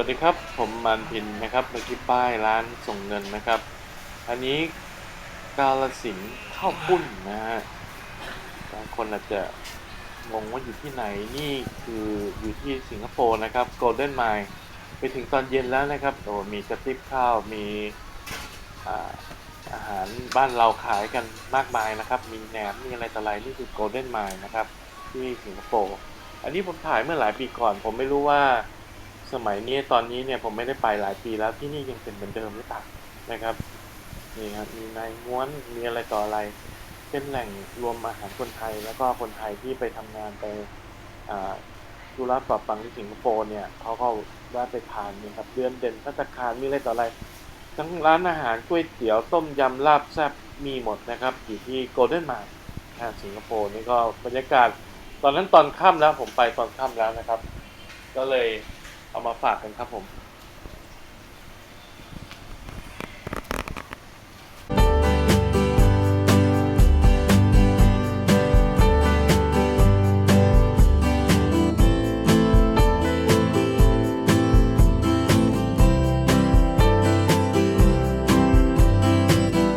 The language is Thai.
วัสดีครับ ผมมันพินนะครับเมื่อกี้ป้ายร้านส่งเงินนะครับ อันนี้กาลสินธุ์ข้าวปุ้นนะฮะบางคนอาจจะงงว่าอยู่ที่ไหนนี่คืออยู่ที่สิงคโปร์นะครับโกลเด้นไมล์ไปถึงตอนเย็นแล้วนะครับโอ้มีกระติบข้าวมีอาอาหารบ้านเราขายกันมากมายนะครับ มีแหนมมีอะไรต่ออะไรนี่คือโกลเด้นไมล์นะครับ ที่สิงคโปร์อันนี้ผมถ่ายเมื่อหลายปีก่อน ผมไม่รู้ว่า สมัยนี้ตอนนี้เนี่ยผมไม่ได้ไปหลายปีแล้วที่นี่ยังเป็นเหมือนเดิมหรือเปล่านะครับนี่ครับมีนายม้วนมีอะไรต่ออะไร เป็นแหล่งรวมอาหารคนไทย แล้วก็คนไทยที่ไปทำงานไปอ่าธุระปรับปังที่สิงคโปร์เนี่ยเขาก็แวะไปทานนี่ยครับเดือนเด่นพัตคารมีอะไรต่ออะไร ทั้งร้านอาหารก๋วยเตี๋ยวต้มยำลาบแซ่บมีหมดนะครับ อยู่ที่โกลเด้นมาร์ทสิงคโปร์นี่ก็บรรยากาศ ตอนนั้นตอนค่ำแล้วผมไปตอนค่ำแล้วนะครับ ก็เลย เอามาฝากกันครับผม